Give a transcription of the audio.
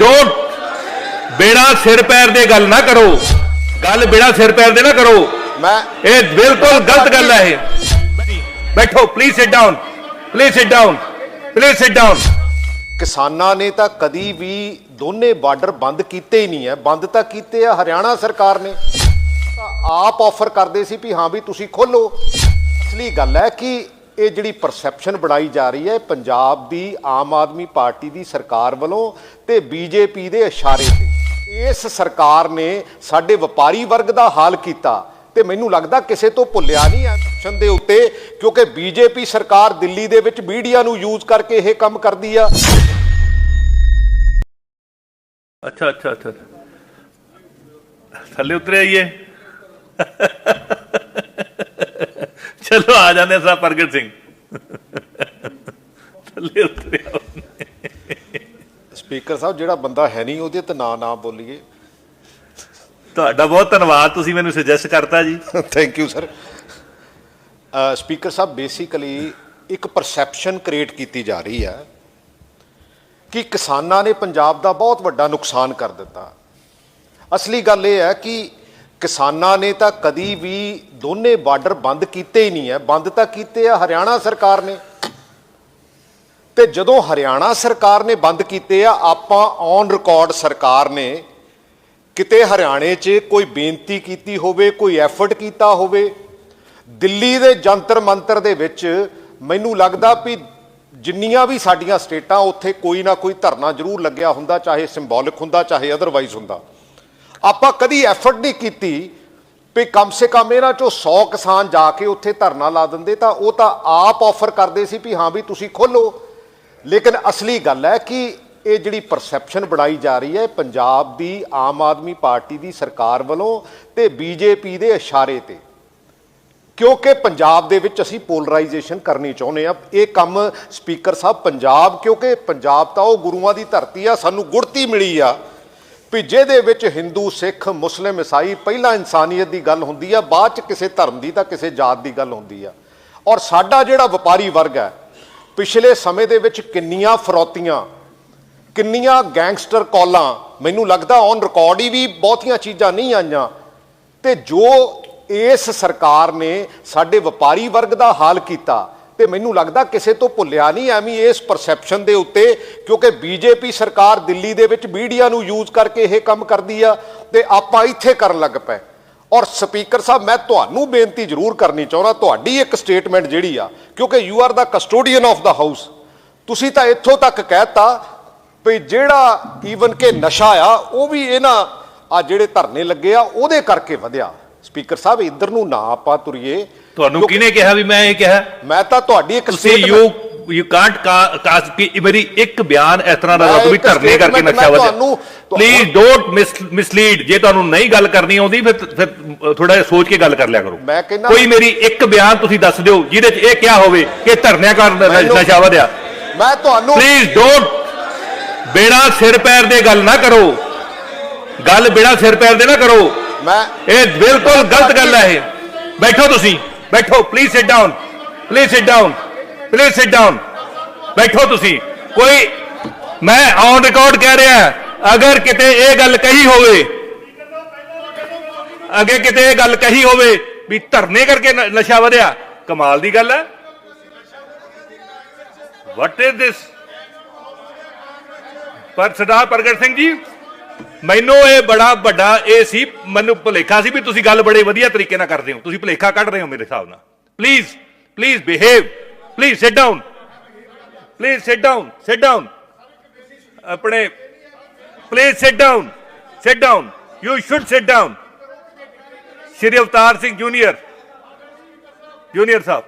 Don't ਬਿਨਾ ਸਿਰ ਪੈਰ ਦੇ ਗੱਲ ਨਾ ਕਰੋ। ਗੱਲ ਬਿਨਾ ਸਿਰ ਪੈਰ ਦੇ ਨਾ ਕਰੋ। ਮੈਂ ਇਹ ਬਿਲਕੁਲ ਗਲਤ ਗੱਲ ਹੈ ਇਹ। ਬੈਠੋ please sit down please sit down please sit down ਕਿਸਾਨਾਂ ਨੇ ਤਾਂ ਕਦੀ ਵੀ ਦੋਨੇ ਬਾਰਡਰ ਬੰਦ ਕੀਤੇ ਹੀ ਨਹੀਂ ਹੈ। ਬੰਦ ਤਾਂ ਕੀਤੇ ਆ ਹਰਿਆਣਾ ਸਰਕਾਰ ਨੇ। ਆਪ ਆਫਰ ਕਰਦੇ ਸੀ ਵੀ ਹਾਂ ਵੀ ਤੁਸੀਂ ਖੋਲੋ। ਅਸਲੀ ਗੱਲ ਹੈ ਕਿ ਇਹ ਜਿਹੜੀ ਪਰਸੈਪਸ਼ਨ ਬਣਾਈ ਜਾ ਰਹੀ ਹੈ ਪੰਜਾਬ ਦੀ ਆਮ ਆਦਮੀ ਪਾਰਟੀ ਦੀ ਸਰਕਾਰ ਵੱਲੋਂ ਤੇ ਬੀਜੇਪੀ ਦੇ ਇਸ਼ਾਰੇ ਤੇ। ਇਸ ਸਰਕਾਰ ਨੇ ਸਾਡੇ ਵਪਾਰੀ ਵਰਗ ਦਾ ਹਾਲ ਕੀਤਾ ਤੇ ਮੈਨੂੰ ਲੱਗਦਾ ਕਿਸੇ ਤੋਂ ਭੁੱਲਿਆ ਨਹੀਂ ਹੈ ਐਕਸ਼ਨ ਦੇ ਉੱਤੇ, ਕਿਉਂਕਿ ਬੀਜੇਪੀ ਸਰਕਾਰ ਦਿੱਲੀ ਦੇ ਵਿੱਚ ਮੀਡੀਆ ਨੂੰ ਯੂਜ਼ ਕਰਕੇ ਇਹ ਕੰਮ ਕਰਦੀ ਆ। ਅੱਛਾ ਅੱਛਾ ਅੱਛਾ। ਥੱਲੇ ਉਤਰੇ ਆਈਏ ਚਲੋ ਆ ਜਾਂਦੇ ਸਾਹਿਬ ਪ੍ਰਗਟ ਸਿੰਘ। ਥੱਲੇ ਉਤਰੇ ਆਓ। ਸਪੀਕਰ ਸਾਹਿਬ ਜਿਹੜਾ ਬੰਦਾ ਹੈ ਨਹੀਂ ਉਹਦੇ ਤੇ ਨਾਂ ਨਾ ਬੋਲੀਏ। ਤੁਹਾਡਾ ਬਹੁਤ ਧੰਨਵਾਦ ਤੁਸੀਂ ਮੈਨੂੰ ਸੁਜੈਸਟ ਕਰਤਾ ਜੀ। ਥੈਂਕ ਯੂ ਸਰ ਸਪੀਕਰ ਸਾਹਿਬ ਬੇਸਿਕਲੀ ਇੱਕ ਪਰਸੈਪਸ਼ਨ ਕ੍ਰੀਏਟ ਕੀਤੀ ਜਾ ਰਹੀ ਹੈ ਕਿ ਕਿਸਾਨਾਂ ਨੇ ਪੰਜਾਬ ਦਾ ਬਹੁਤ ਵੱਡਾ ਨੁਕਸਾਨ ਕਰ ਦਿੱਤਾ। ਅਸਲੀ ਗੱਲ ਇਹ ਹੈ ਕਿ ਕਿਸਾਨਾਂ ਨੇ ਤਾਂ ਕਦੀ ਵੀ ਦੋਨੇ ਬਾਰਡਰ ਬੰਦ ਕੀਤੇ ਹੀ ਨਹੀਂ ਹੈ। ਬੰਦ ਤਾਂ ਕੀਤੇ ਆ, ਹਰਿਆਣਾ ਸਰਕਾਰ ਨੇ। ਤੇ ਜਦੋਂ ਹਰਿਆਣਾ ਸਰਕਾਰ ਨੇ ਬੰਦ ਕੀਤੇ ਆ, ਆਪਾਂ ਔਨ ਰਿਕਾਰਡ ਸਰਕਾਰ ਨੇ ਕਿਤੇ ਹਰਿਆਣੇ 'ਚ ਕੋਈ ਬੇਨਤੀ ਕੀਤੀ ਹੋਵੇ, ਕੋਈ ਐਫਰਟ ਕੀਤਾ ਹੋਵੇ, ਦਿੱਲੀ ਦੇ ਜੰਤਰ ਮੰਤਰ ਦੇ ਵਿੱਚ ਮੈਨੂੰ ਲੱਗਦਾ ਵੀ ਜਿੰਨੀਆਂ ਵੀ ਸਾਡੀਆਂ ਸਟੇਟਾਂ, ਉੱਥੇ ਕੋਈ ਨਾ ਕੋਈ ਧਰਨਾ ਜ਼ਰੂਰ ਲੱਗਿਆ ਹੁੰਦਾ, ਚਾਹੇ ਸਿੰਬੋਲਿਕ ਹੁੰਦਾ, ਚਾਹੇ ਅਦਰਵਾਈਜ਼ ਹੁੰਦਾ। ਆਪਾਂ ਕਦੀ ਐਫਰਟ ਨਹੀਂ ਕੀਤੀ ਵੀ ਕਮ ਸੇ ਕਮ ਇਹਨਾਂ ਚੋਂ 100 ਕਿਸਾਨ ਜਾ ਕੇ ਉੱਥੇ ਧਰਨਾ ਲਾ ਦਿੰਦੇ ਤਾਂ ਉਹ ਤਾਂ ਆਪ ਆਫਰ ਕਰਦੇ ਸੀ ਵੀ ਹਾਂ ਵੀ ਤੁਸੀਂ ਖੋਲੋ। ਲੇਕਿਨ ਅਸਲੀ ਗੱਲ ਹੈ ਕਿ ਇਹ ਜਿਹੜੀ ਪਰਸੈਪਸ਼ਨ ਬਣਾਈ ਜਾ ਰਹੀ ਹੈ ਪੰਜਾਬ ਦੀ ਆਮ ਆਦਮੀ ਪਾਰਟੀ ਦੀ ਸਰਕਾਰ ਵੱਲੋਂ ਤੇ ਬੀਜੇਪੀ ਦੇ ਇਸ਼ਾਰੇ ਤੇ। ਕਿਉਂਕਿ ਪੰਜਾਬ ਦੇ ਵਿੱਚ ਅਸੀਂ ਪੋਲਰਾਈਜੇਸ਼ਨ ਕਰਨੀ ਚਾਹੁੰਦੇ ਆ ਇਹ ਕੰਮ ਸਪੀਕਰ ਸਾਹਿਬ ਪੰਜਾਬ, ਕਿਉਂਕਿ ਪੰਜਾਬ ਤਾਂ ਉਹ ਗੁਰੂਆਂ ਦੀ ਧਰਤੀ ਆ, ਸਾਨੂੰ ਗੁੜਤੀ ਮਿਲੀ ਆ। ਵੀ ਜਿਹਦੇ ਵਿੱਚ ਹਿੰਦੂ, ਸਿੱਖ, ਮੁਸਲਿਮ, ਈਸਾਈ ਪਹਿਲਾਂ ਇਨਸਾਨੀਅਤ ਦੀ ਗੱਲ ਹੁੰਦੀ ਆ, ਬਾਅਦ ਚ ਕਿਸੇ ਧਰਮ ਦੀ ਤਾਂ ਕਿਸੇ ਜਾਤ ਦੀ ਗੱਲ ਹੁੰਦੀ ਆ। ਔਰ ਸਾਡਾ ਜਿਹੜਾ ਵਪਾਰੀ ਵਰਗ ਹੈ, ਪਿਛਲੇ ਸਮੇਂ ਦੇ ਵਿੱਚ ਕਿੰਨੀਆਂ ਫਰੌਤੀਆਂ, ਕਿੰਨੀਆਂ ਗੈਂਗਸਟਰ ਕਾਲਾਂ, ਮੈਨੂੰ ਲੱਗਦਾ ਔਨ ਰਿਕਾਰਡ ਹੀ ਵੀ ਬਹੁਤੀਆਂ ਚੀਜ਼ਾਂ ਨਹੀਂ ਆਈਆਂ। ਤੇ ਜੋ ਇਸ ਸਰਕਾਰ ਨੇ ਸਾਡੇ ਵਪਾਰੀ ਵਰਗ ਦਾ ਹਾਲ ਕੀਤਾ ਤੇ ਮੈਨੂੰ ਲੱਗਦਾ ਕਿਸੇ ਤੋਂ ਭੁੱਲਿਆ ਨਹੀਂ ਐਵੇਂ ਇਸ ਪਰਸੈਪਸ਼ਨ ਦੇ ਉੱਤੇ, ਕਿਉਂਕਿ ਬੀਜੇਪੀ ਸਰਕਾਰ ਦਿੱਲੀ ਦੇ ਵਿੱਚ ਮੀਡੀਆ ਨੂੰ ਯੂਜ਼ ਕਰਕੇ ਇਹ ਕੰਮ ਕਰਦੀ ਆ ਤੇ ਆਪਾਂ ਇੱਥੇ ਕਰਨ ਲੱਗ ਪਏ। ਔਰ ਸਪੀਕਰ ਸਾਹਿਬ, ਮੈਂ ਤੁਹਾਨੂੰ ਬੇਨਤੀ ਜ਼ਰੂਰ ਕਰਨੀ ਚਾਹੁੰਦਾ, ਤੁਹਾਡੀ ਇੱਕ ਸਟੇਟਮੈਂਟ ਜਿਹੜੀ ਆ, ਕਿਉਂਕਿ you are the custodian of the house ਤੁਸੀਂ ਤਾਂ ਇੱਥੋਂ ਤੱਕ ਕਹਿਤਾ ਵੀ ਜਿਹੜਾ ਈਵਨ ਕਿ ਨਸ਼ਾ ਆ, ਉਹ ਵੀ ਇਹਨਾਂ ਆ ਜਿਹੜੇ ਧਰਨੇ ਲੱਗੇ ਆ, ਉਹਦੇ ਕਰਕੇ ਵਧਿਆ। ਸਪੀਕਰ ਸਾਹਿਬ, ਇੱਧਰ ਨੂੰ ਨਾ ਆਪਾਂ ਤੁਰੀਏ। ਤੁਹਾਨੂੰ ਕਿਹਨੇ ਕਿਹਾ ਵੀ ਮੈਂ ਇਹ ਕਿਹਾ? ਮੈਂ ਤਾਂ ਤੁਹਾਡੀ ਇੱਕ ਤੁਸੀਂ ਯੂ ਯੂ ਕਾਂਟ ਕਾਸ ਕਿ ਮੇਰੀ ਇੱਕ ਬਿਆਨ ਇਸ ਤਰ੍ਹਾਂ ਦਾ ਇੱਕ ਧਰਨੇ ਕਰਕੇ ਵਧਿਆ ਤੁਹਾਨੂੰ- ਪਲੀਜ਼ ਡੋਨਟ ਮਿਸਲੀਡ ਜੇ ਤੁਹਾਨੂੰ ਨਹੀਂ ਗੱਲ ਕਰਨੀ ਆਉਂਦੀ ਫਿਰ ਫਿਰ ਥੋੜਾ ਜਿਹਾ ਸੋਚ ਕੇ ਗੱਲ ਕਰ ਲਿਆ ਕਰੋ। ਕੋਈ ਮੇਰੀ ਇੱਕ ਬਿਆਨ ਤੁਸੀਂ ਦੱਸ ਦਿਓ ਜਿਹਦੇ 'ਚ ਇਹ ਕਿਹਾ ਹੋਵੇ ਕਿ ਧਰਨਿਆਂ ਕਾਰਨ ਮੈਨੂੰ- ਨਸ਼ਾ ਵਧਿਆ। ਮੈਂ ਤੁਹਾਨੂੰ ਪਲੀਜ਼ ਡੋਨਟ ਬਿਨਾ ਸਿਰ ਪੈਰ ਦੇ ਗੱਲ ਨਾ ਕਰੋ। ਗੱਲ ਬਿਨਾ ਸਿਰ ਪੈਰ ਦੇ ਨਾ ਕਰੋ। ਮੈਂ ਇਹ ਬਿਲਕੁਲ ਗਲਤ ਗੱਲ ਹੈ ਇਹ। ਬੈਠੋ ਤੁਸੀਂ। ਬੈਠੋ please sit down please sit down please sit down ਬੈਠੋ ਤੁਸੀਂ। ਕੋਈ, ਮੈਂ ਔਨ ਰਿਕਾਰਡ ਕਹਿ ਰਿਹਾ, ਅਗਰ ਕਿਤੇ ਇਹ ਗੱਲ ਕਹੀ ਹੋਵੇ ਅੱਗੇ ਕਿਤੇ ਇਹ ਗੱਲ ਕਹੀ ਹੋਵੇ ਵੀ ਧਰਨੇ ਕਰਕੇ ਨਸ਼ਾ ਵਧਿਆ, ਕਮਾਲ ਦੀ ਗੱਲ ਹੈ। ਵਾਟ ਇਜ਼ ਦਿਸ ਪਰ ਸਰਦਾਰ ਪ੍ਰਗਟ ਸਿੰਘ ਜੀ ਮੈਨੂੰ ਇਹ ਬੜਾ ਵੱਡਾ ਇਹ ਸੀ, ਮੈਨੂੰ ਭੁਲੇਖਾ ਸੀ ਵੀ ਤੁਸੀਂ ਗੱਲ ਬੜੇ ਵਧੀਆ ਤਰੀਕੇ ਨਾਲ ਕਰਦੇ ਹੋ। ਤੁਸੀਂ ਭੁਲੇਖਾ ਕੱਢ ਰਹੇ ਹੋ ਮੇਰੇ ਹਿਸਾਬ ਨਾਲ। Please please behave please sit down please sit down sit down ਆਪਣੇ please sit down sit down you should sit down Shri Avtar Singh junior junior Sahib